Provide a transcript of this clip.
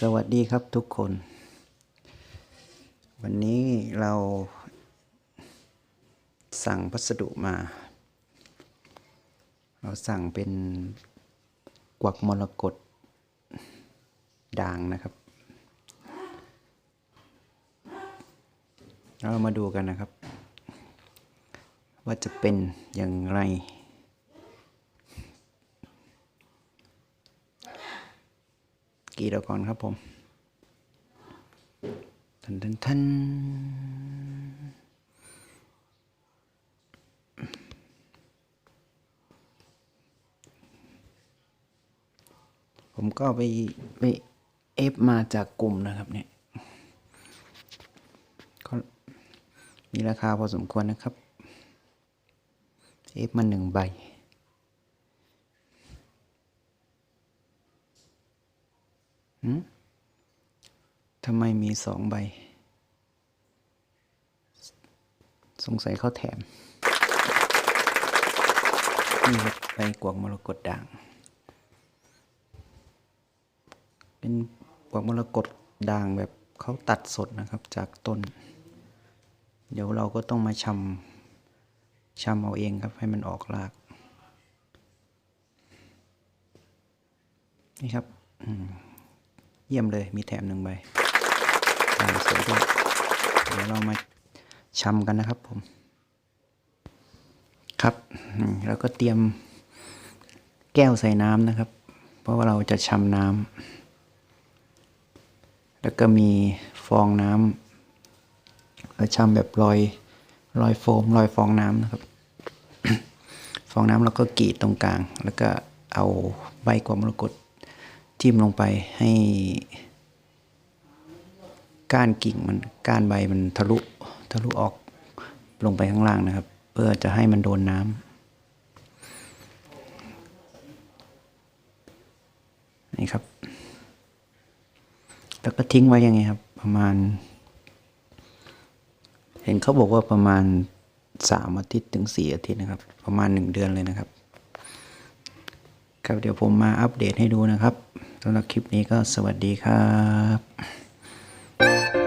สวัสดีครับทุกคน วันนี้เราสั่งพัสดุมา เราสั่งเป็นกวักมรกตด่างนะครับ เรามาดูกันนะครับ ว่าจะเป็นอย่างไร กี่ดอกก่อนครับผมทันทันทันผมก็ไปไปเอฟมาจากกลุ่มนะครับเนี่ยก็มีราคาพอสมควรนะครับ เอฟมาหนึ่งใบ ทำไมมีสองใบ สงสัยเขาแถม นี่ครับใบกวกมรกตด่าง เป็นกวกมรกตด่างแบบเขาตัดสดนะครับจากต้น เดี๋ยวเราก็ต้องมาชำชำเอาเองครับให้มันออกราก นี่ครับ เยี่ยมเลยมีแถมหนึ่งใบสวยด้วยเดี๋ยวเรามาชำกันนะครับผม ครับอืมแล้วก็เตรียมแก้วใส่น้ำนะครับ เพราะว่าเราจะชำน้ำแล้วก็มีฟองน้ำเราชำแบบลอยลอยโฟมลอยฟองน้ำนะครับ ฟองน้ำเราก็กรีดตรงกลาง แล้วก็เอาใบกวามรกต จิ้มลงไปให้ก้านกิ่งมันก้านใบมันทะลุทะลุออกลงไปข้างล่างนะครับ เพื่อจะให้มันโดนน้ำนี่ครับ แล้วก็ทิ้งไว้ยังไงครับ ประมาณ เห็นเขาบอกว่าประมาณสามอาทิตย์ถึงสี่อาทิตย์นะครับ ประมาณหนึ่งเดือนเลยนะครับ ครับเดี๋ยวผมมาอัปเดตให้ดูนะครับสำหรับคลิปนี้ก็สวัสดีครับ